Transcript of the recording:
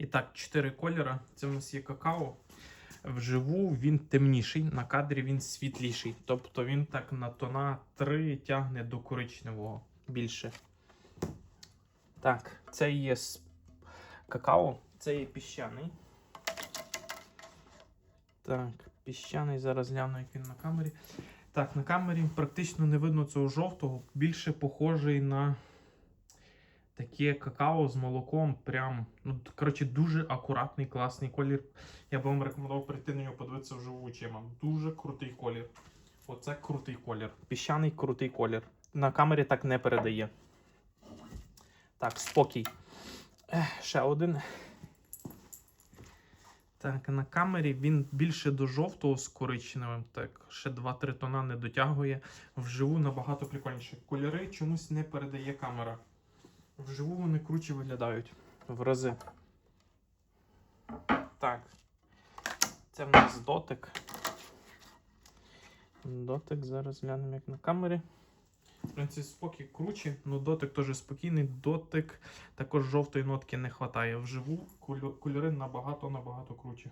І так, чотири кольора. Це в нас є какао. Вживу він темніший, на кадрі він світліший. Тобто він так на тона 3 тягне до коричневого більше. Так, це є какао, це є піщаний. Так, піщаний, зараз гляну, як він на камері. Так, на камері практично не видно цього жовтого, більше похожий на таке какао з молоком. Прям, ну, коротше, дуже акуратний, класний колір. Я би вам рекомендував прийти на нього подивитися вживу очима. Дуже крутий колір. Оце крутий колір. Піщаний крутий колір. На камері так не передає. Так, спокій. Ех, ще один. Так, на камері він більше до жовтого з коричневим. Так, ще 2-3 тона не дотягує. Вживу набагато прикольніше. Кольори чомусь не передає камера. Вживу вони круче виглядають в рази. Так. Це в нас дотик. Дотик, зараз глянемо як на камері. В принципі, спокій круче, але дотик теж спокійний. Дотик також жовтої нотки не вистачає. Вживу кольори набагато-набагато круче.